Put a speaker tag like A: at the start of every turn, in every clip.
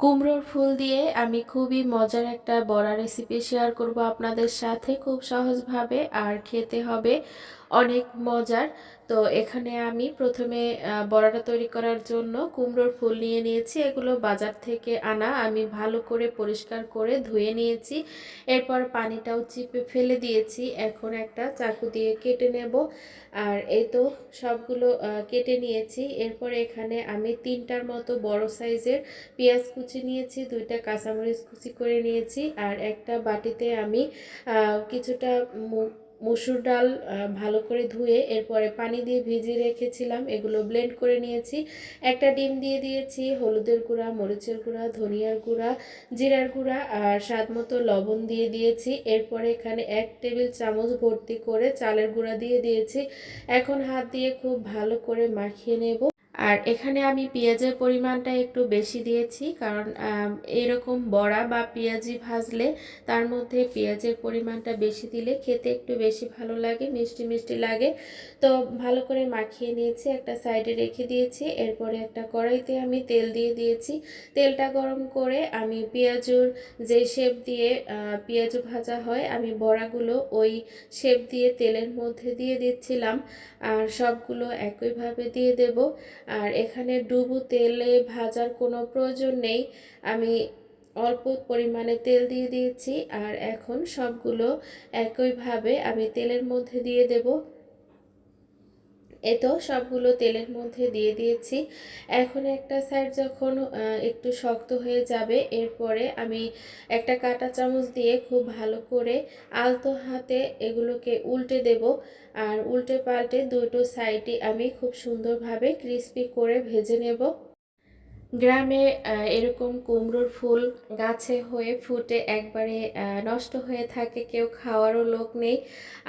A: কুমড়োর ফুল দিয়ে আমি খুবই মজার একটা বড়া রেসিপি শেয়ার করব আপনাদের সাথে। খুব সহজভাবে আর খেতে হবে, অনেক মজার। তো এখানে আমি প্রথমে বড়াটা তৈরি করার জন্য কুমড়োর ফুল নিয়ে নিয়েছি। এগুলো বাজার থেকে আনা, আমি ভালো করে পরিষ্কার করে ধুয়ে নিয়েছি। এরপর পানিটাও চিপে ফেলে দিয়েছি। এখন একটা চাকু দিয়ে কেটে নেব। আর এই তো সবগুলো কেটে নিয়েছি। এরপর এখানে আমি তিনটার মতো বড় সাইজের পেঁয়াজ কুচি নিয়েছি, দুইটা কাঁচামরিচ কুচি করে নিয়েছি, আর একটা বাটিতে আমি কিছুটা মসুর ডাল ভালো করে ধুয়ে এরপরে পানি দিয়ে ভিজিয়ে রেখেছিলাম, এগুলো ব্লেন্ড করে নিয়েছি। একটা ডিম দিয়ে দিয়েছি, হলুদের গুঁড়া, মরিচের গুঁড়া, ধনিয়ার গুঁড়া, জিরার গুঁড়া, আর স্বাদ মতো লবণ দিয়ে দিয়েছি। এরপরে এখানে এক টেবিল চামচ ভর্তি করে চালের গুঁড়া দিয়ে দিয়েছি। এখন হাত দিয়ে খুব ভালো করে মাখিয়ে নেব। আর এখানে আমি পেঁয়াজের পরিমাণটা একটু বেশি দিয়েছি, কারণ এরকম বড়া বা পেঁয়াজি ভাজলে তার মধ্যে পেঁয়াজের পরিমাণটা বেশি দিলে খেতে একটু বেশি ভালো লাগে, মিষ্টি মিষ্টি লাগে। তো ভালো করে মাখিয়ে নিয়েছি, একটা সাইডে রেখে দিয়েছি, এরপরে একটা কড়াইতে আমি তেল দিয়ে দিয়েছি। তেলটা গরম করে আমি পেঁয়াজুর যে শেপ দিয়ে পেঁয়াজু ভাজা হয়, আমি বড়াগুলো ওই শেপ দিয়ে তেলের মধ্যে দিয়ে দিচ্ছিলাম, আর সবগুলো একইভাবে দিয়ে দেব। আর এখানে ডুবু তেলে ভাজার কোনো প্রয়োজন নেই। আমি অল্প পরিমাণে তেল দিয়ে দিয়েছি আর এখন সবগুলো একইভাবে আমি তেলের মধ্যে দিয়ে দেব। এ তো সবগুলো তেলের মধ্যে দিয়ে দিয়েছি। এখন একটা সাইড যখন একটু শক্ত হয়ে যাবে, এরপরে আমি একটা কাটা চামচ দিয়ে খুব ভালো করে আলতো হাতে এগুলোকে উল্টে দেব। আর উল্টে পাল্টে দুটো সাইডে আমি খুব সুন্দরভাবে ক্রিস্পি করে ভেজে নেব। গ্রামে এরকম কুমড়োর ফুল গাছে হয়ে ফুটে একবারে নষ্ট হয়ে থাকে, কেউ খাওয়ারও লোক নেই।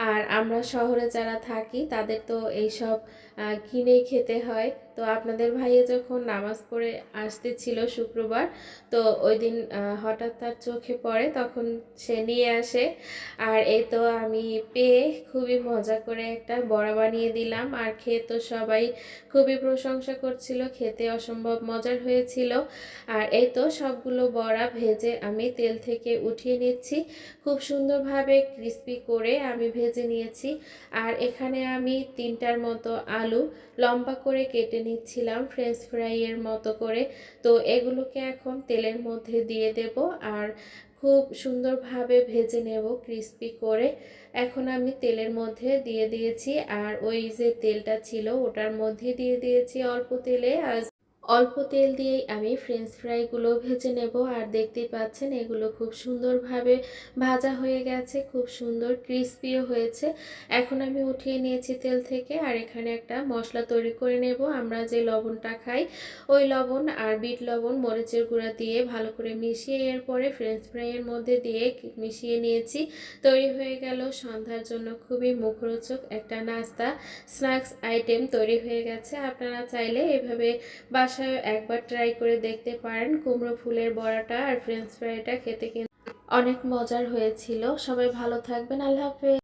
A: আর আমরা শহরে যারা থাকি, তাদের তো এইসব কিনেই খেতে হয়। তো আপনাদের ভাইয়ে যখন নামাজ পড়ে আসতেছিল শুক্রবার, তো ওই দিন হঠাৎ তার চোখে পড়ে, তখন সে নিয়ে আসে। আর এই তো আমি পেয়ে খুবই মজা করে একটা বড়া বানিয়ে দিলাম। আর খেয়ে তো সবাই খুবই প্রশংসা করছিল, খেতে অসম্ভব মজার হয়েছিল। আর এই তো সবগুলো বড়া ভেজে আমি তেল থেকে উঠিয়ে নিচ্ছি। খুব সুন্দরভাবে ক্রিস্পি করে আমি ভেজে নিয়েছি। আর এখানে আমি তিনটার মতো আলু লম্বা করে কেটে নিচ্ছিলাম ফ্রেঞ্চ ফ্রাইয়ের মতো করে। তো এগুলোকে এখন তেলের মধ্যে দিয়ে দেব আর খুব সুন্দরভাবে ভেজে নেব ক্রিস্পি করে। এখন আমি তেলের মধ্যে দিয়ে দিয়েছি আর ওই যে তেলটা ছিল ওটার মধ্যে দিয়ে দিয়েছি অল্প তেলে। আর অল্প তেল দিয়েই আমি ফ্রেঞ্চ ফ্রাইগুলো ভেজে নেব। আর দেখতেই পাচ্ছেন, এগুলো খুব সুন্দরভাবে ভাজা হয়ে গেছে, খুব সুন্দর ক্রিস্পিও হয়েছে। এখন আমি উঠিয়ে নিয়েছি তেল থেকে, আর এখানে একটা মশলা তৈরি করে নেব। আমরা যে লবণটা খাই, ওই লবণ আর বিট লবণ, মরিচের গুঁড়া দিয়ে ভালো করে মিশিয়ে এরপরে ফ্রেঞ্চ ফ্রাইয়ের মধ্যে দিয়ে মিশিয়ে নিয়েছি। তৈরি হয়ে গেল সন্ধ্যার জন্য খুবই মুখরোচক একটা নাস্তা। স্ন্যাক্স আইটেম তৈরি হয়ে গেছে। আপনারা চাইলে এভাবে বাসায় একবার ট্রাই করে দেখতে পারেন। কুমড়ো ফুলের বড়াটা আর ফ্রেঞ্চ ফ্রাইটা খেতে কিন্তু অনেক মজার হয়েছিল। সবাই ভালো থাকবেন। আল্লাহ হাফেজ।